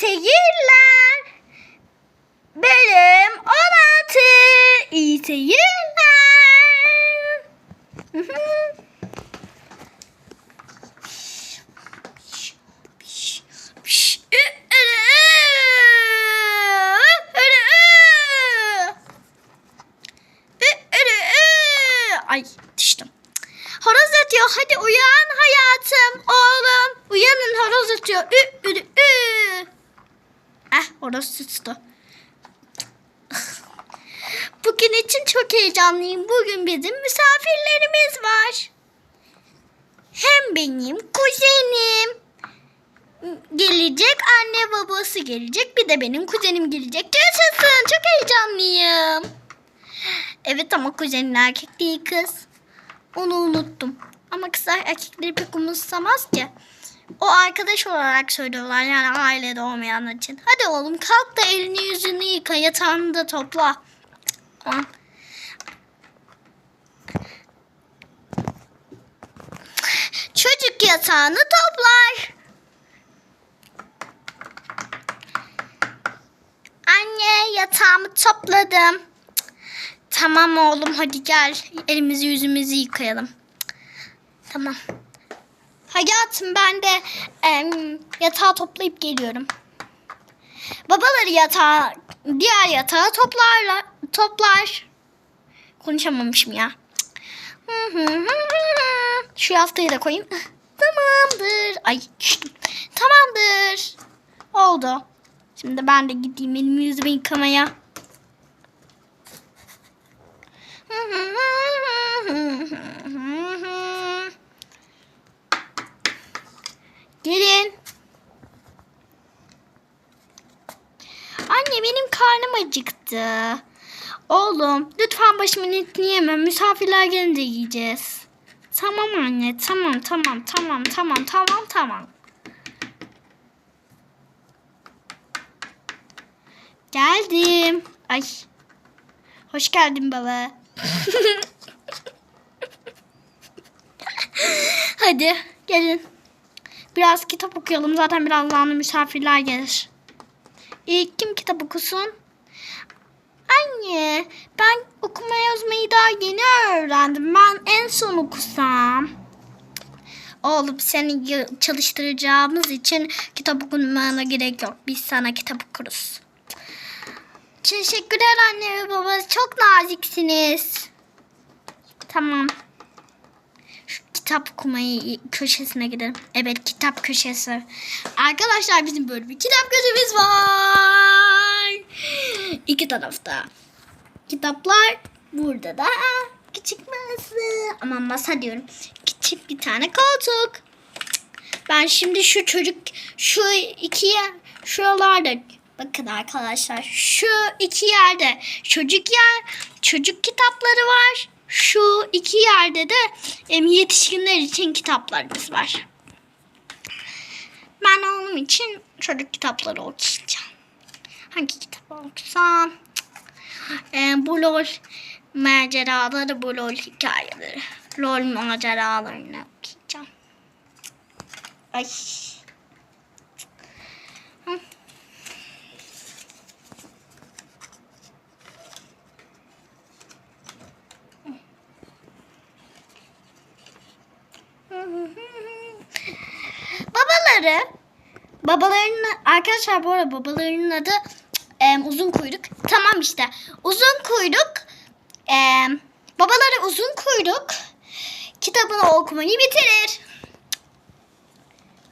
seyirler. Bölüm 16. İyi seyirler. Ay düştüm. Horoz ötüyor. Hadi uyan hayatım. Oğlum. Uyanın horoz ötüyor. Ü, ü, ü. Horoz sustu. Bugün için çok heyecanlıyım. Bugün bizim misafirlerimiz var. Hem benim kuzenim gelecek, anne babası gelecek, bir de benim kuzenim gelecek. Yaşasın, çok heyecanlıyım. Evet ama kuzenin erkek değil kız. Onu unuttum. Ama kızlar erkekleri pek umursamaz ki. O arkadaş olarak söylüyorlar yani ailede olmayanlar için. Hadi oğlum kalk da elini yüzünü yıka yatağını da topla. Çocuk yatağını toplar. Anne yatağımı topladım. Tamam oğlum hadi gel. Elimizi yüzümüzü yıkayalım. Tamam. Hayatım ben de em, yatağı toplayıp geliyorum. Babaları yatağı, diğer yatağı toplarlar, toplar. Konuşamamışım ya. Şu yaftayı da koyayım. Tamamdır. Ay. Tamamdır. Oldu. Şimdi ben de gideyim elimi yüzümü yıkamaya. Gelin. Anne benim karnım acıktı. Oğlum lütfen başımın etini yeme. Misafirler gelince yiyeceğiz. Tamam anne tamam tamam tamam tamam tamam tamam. Geldim. Ay. Hoş geldin baba. Hadi gelin. Biraz kitap okuyalım. Zaten birazdan da misafirler gelir. İlk kim kitap okusun? Anne ben okuma yazmayı daha yeni öğrendim. Ben en son okusam. Oğlum seni çalıştıracağımız için kitap okumana gerek yok. Biz sana kitap okuruz. Teşekkürler anne ve baba. Çok naziksiniz. Tamam. Kitap okumayı köşesine gidelim. Evet kitap köşesi. Arkadaşlar bizim böyle bir kitap köşemiz var. İki tarafta. Kitaplar burada da küçük masa. Aman masa diyorum. Küçük bir tane koltuk. Ben şimdi şu çocuk şu iki yer şuralarda bakın arkadaşlar şu iki yerde çocuk yer çocuk kitapları var. Şu iki yerde de yetişkinler için kitaplarımız var. Ben onun için çocuk kitapları okuyacağım. Hangi kitabı okusam? Ee, bu LOL maceraları, bu LOL hikayeleri. LOL maceralarını okuyacağım. Ay. Hı. Babaları babalarının arkadaşlar bu arada babalarının adı em, uzun kuyruk. Tamam işte. Uzun kuyruk em, babaları uzun kuyruk kitabını okumayı bitirir.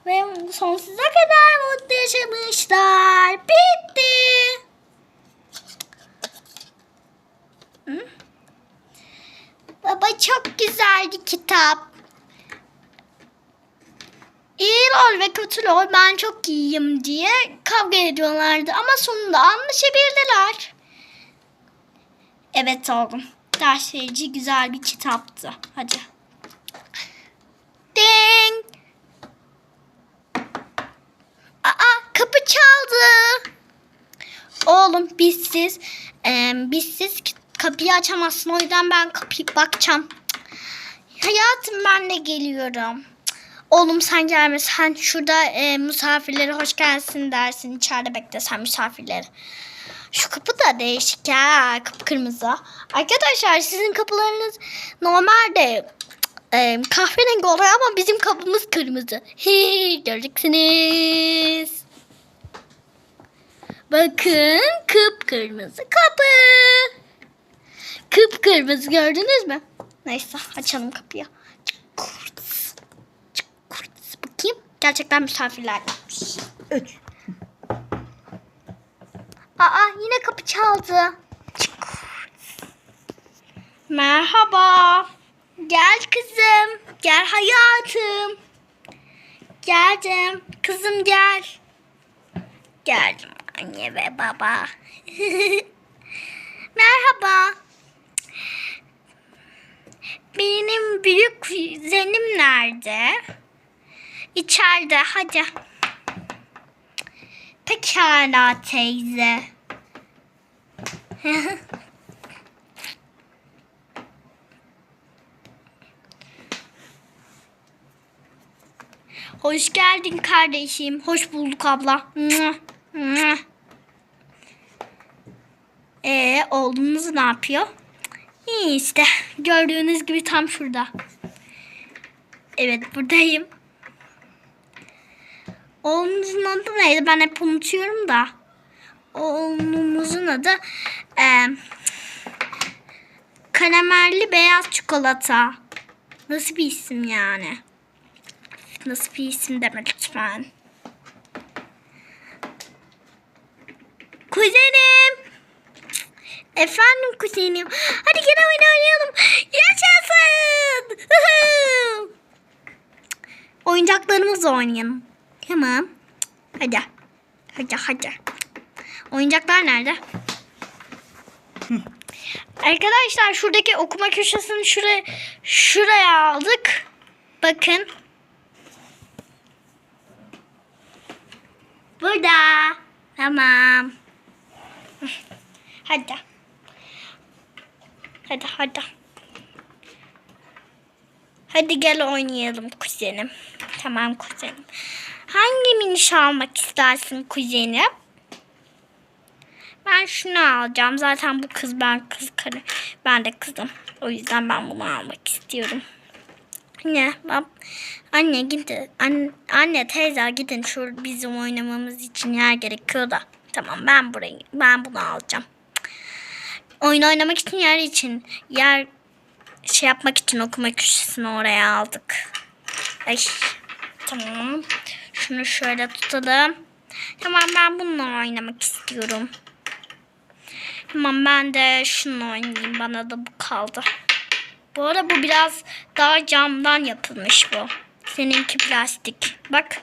Ve sonsuza kadar mutlu yaşamışlar. Bitti. Baba çok güzeldi kitap. İyi rol ve kötü rol ben çok iyiyim diye kavga ediyorlardı ama sonunda anlaşabildiler. Evet oğlum. Ders verici güzel bir kitaptı. Hadi. Ding. Aa kapı çaldı. Oğlum bizsiz e, bizsiz kapıyı açamazsın. O yüzden ben kapıyı bakacağım. Hayatım ben de geliyorum. Oğlum sen gelme. Sen şurada e, misafirlere hoş gelsin dersin. İçeride bekle sen misafirleri. Şu kapı da değişik ya. Kıpkırmızı. Arkadaşlar sizin kapılarınız normalde e, kahverengi oluyor ama bizim kapımız kırmızı. Hi, göreceksiniz. Bakın kıpkırmızı kapı. Kıpkırmızı gördünüz mü? Neyse açalım kapıyı. Gerçekten misafirler gelmiş. Üç. Aa yine kapı çaldı. Merhaba. Gel kızım. Gel hayatım. Geldim. Kızım gel. Geldim anne ve baba. Merhaba. Benim büyük kuzenim nerede? İçeride. Hadi. Pekala teyze. Hoş geldin kardeşim. Hoş bulduk abla. Ee, oğlunuz ne yapıyor? İyi işte. Gördüğünüz gibi tam şurada. Evet buradayım. Oğlunuzun adı neydi? Ben hep unutuyorum da. Oğlumuzun adı e, karamelli beyaz çikolata. Nasıl bir isim yani? Nasıl bir isim deme lütfen. Kuzenim. Efendim kuzenim. Hadi gel oyun oynayalım. Yaşasın. Oyuncaklarımızla oynayalım. Tamam. Hadi. Hadi hadi. Oyuncaklar nerede? Arkadaşlar şuradaki okuma köşesini şuraya şuraya aldık. Bakın. Burada. Tamam. Hadi. Hadi hadi. Hadi gel oynayalım kuzenim. Tamam kuzenim. Hangi miniş almak istersin kuzenim? Ben şunu alacağım. Zaten bu kız ben kız karı. Ben de kızım. O yüzden ben bunu almak istiyorum. Anne, bab, anne gidin. Anne, anne teyze gidin. Şu bizim oynamamız için yer gerekiyor da. Tamam ben burayı ben bunu alacağım. Oyun oynamak için yer için yer şey yapmak için okuma köşesini oraya aldık. Ay tamam. Şunu şöyle tutalım. Tamam ben bununla oynamak istiyorum. Tamam ben de şunu oynayayım. Bana da bu kaldı. Bu arada bu biraz daha camdan yapılmış bu. Seninki plastik. Bak.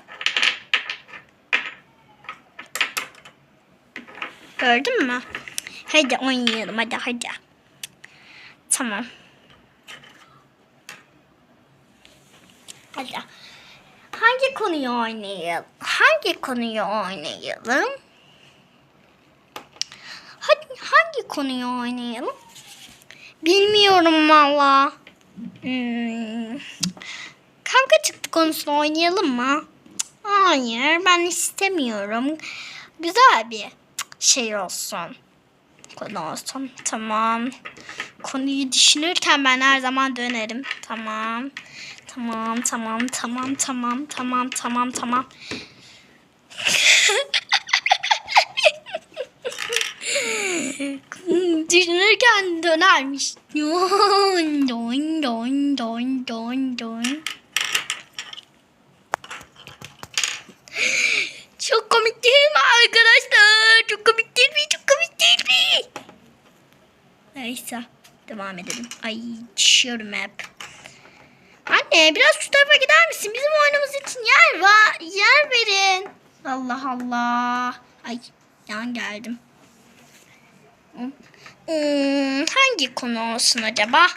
Gördün mü? Hadi oynayalım hadi hadi. Tamam. Hadi. Hangi konuyu oynayalım? Hangi konuyu oynayalım? Hadi hangi konuyu oynayalım? Bilmiyorum valla. Hmm. Kavga çıktı konusunu oynayalım mı? Hayır ben istemiyorum. Güzel bir şey olsun. Konu olsun. Tamam. Konuyu düşünürken ben her zaman dönerim. Tamam. Tamam, tamam, tamam, tamam, tamam, tamam, tamam. Düşünürken dönermiş. Don, don, don, don, don, don. Çok komik değil mi arkadaşlar? Çok komik değil mi? Çok komik değil mi? Neyse. Devam edelim. Ay düşüyorum hep. Anne biraz şu tarafa gider misin? Bizim oyunumuz için yer var. Yer verin. Allah Allah. Ay yan geldim. Hmm, hangi konu olsun acaba?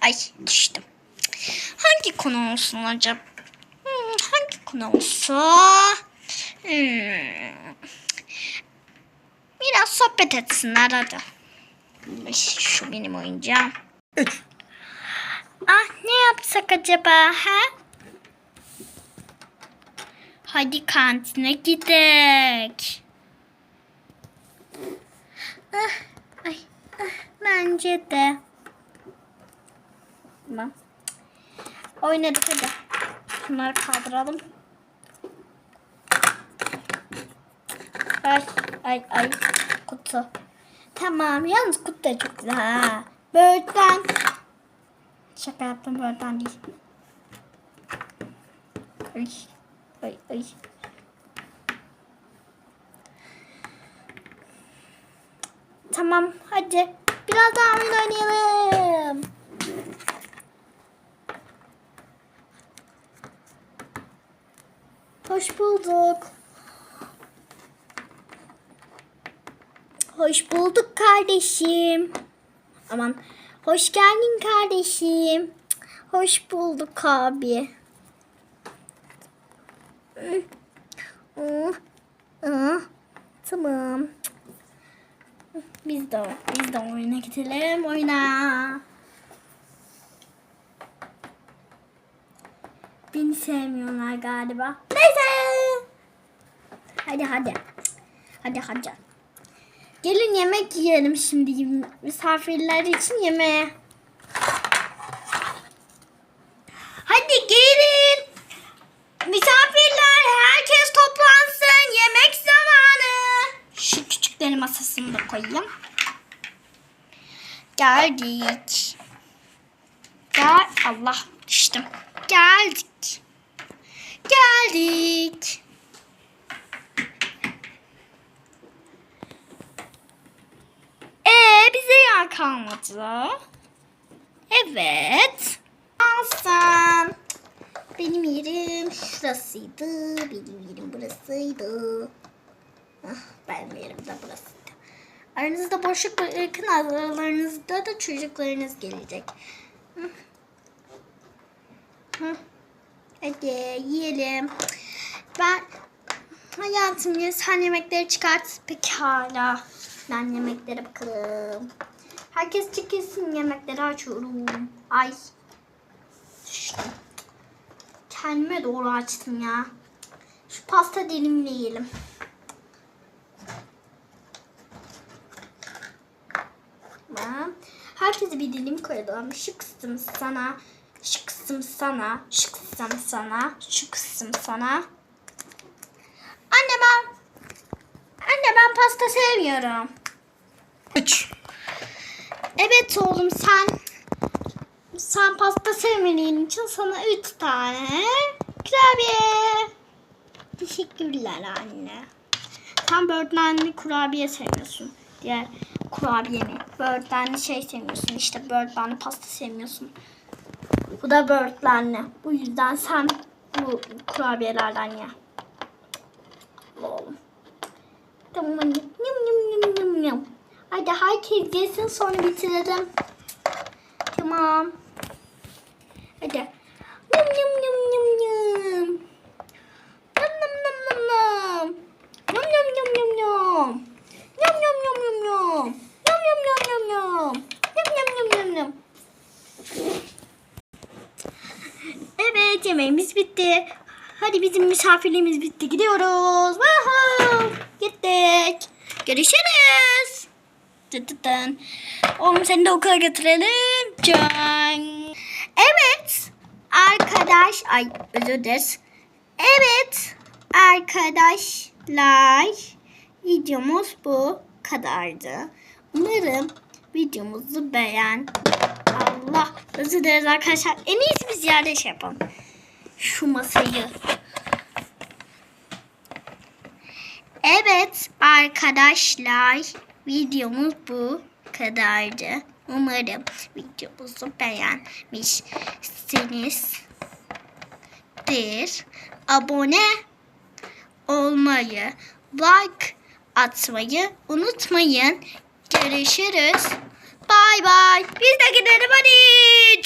Ay düştüm. Hangi konu olsun acaba? Hmm, hangi konu olsun? Hmm. Biraz sohbet etsinler hadi. Şu benim oyuncağım. Üç. Ah ne yapsak acaba ha? Hadi kantine gidek. Ah, ay, ah, bence de. Tamam. Oynadık hadi. Şunları kaldıralım. Ay ay ay kutu. Tamam yalnız kutu da çok güzel ha. Böğürtlen. Şaka yaptım böğürtlen değil. Ay ay ay. Tamam hadi biraz daha oyun oynayalım. Hoş bulduk. Hoş bulduk kardeşim. Aman hoş geldin kardeşim. Hoş bulduk abi. Tamam. Biz de biz de oyuna gidelim oyuna. Beni sevmiyorlar galiba. Neyse. Hadi hadi. Hadi hadi. Gelin yemek yiyelim şimdi misafirler için yemeğe. Hadi gelin. Misafirler herkes toplansın. Yemek zamanı. Şu küçükleri masasını da koyayım. Geldik. Gel Allah düştüm. Geldik. Geldik. Ee bize yer kalmadı. Evet. Alsam. Benim yerim şurasıydı. Benim yerim burasıydı. Ah, benim yerim de burasıydı. Aranızda boşluk bırakın aralarınızda da çocuklarınız gelecek. Hı. Hadi yiyelim. Ben hayatım ya sen yemekleri çıkart. Pekala. Ben yemeklere bakalım. Herkes çekilsin yemekleri açıyorum. Ay. Düştüm. Kendime doğru açtım ya. Şu pasta dilimini yiyelim. Herkese bir dilim koyalım. Şu kısım sana, şu kısım sana, şu kısım sana, şu kısım sana. Anne ben, anne ben pasta sevmiyorum. Üç. Evet oğlum sen, sen pasta sevmediğin için sana üç tane kurabiye. Teşekkürler anne. Sen böğürtlenli kurabiye seviyorsun. Diğer kurabiye mi? Böğürtlenli şey sevmiyorsun. İşte böğürtlenli pasta sevmiyorsun. Bu da böğürtlenli. Bu yüzden sen bu kurabiyelerden ye. Oğlum. Tamam hadi. Yum yum yum yum yum. Herkes yesin sonra bitirelim. Tamam. Hadi. Yum yum yum yum yum. Yum yum yum yum yum. Yum yum yum yum yum. Yum yum yum yum yum. Yum yum yum yum yum. Yum yum yum yum yum. Evet yemeğimiz bitti. Hadi bizim misafirliğimiz bitti. Gidiyoruz. Woohoo! Gittik. Görüşürüz. Tıtıtın. Oğlum seni de okula götürelim. Can. Evet. Arkadaş. Ay özür dileriz. Evet. Arkadaşlar. Videomuz bu kadardı. Umarım videomuzu beğen. Allah özür dileriz arkadaşlar. En iyisi biz yerde şey yapalım. Şu masayı. Evet arkadaşlar videomuz bu kadardı. Umarım videomuzu beğenmişsinizdir. Abone olmayı, like atmayı unutmayın. Görüşürüz. Bay bay. Biz de gidelim hadi.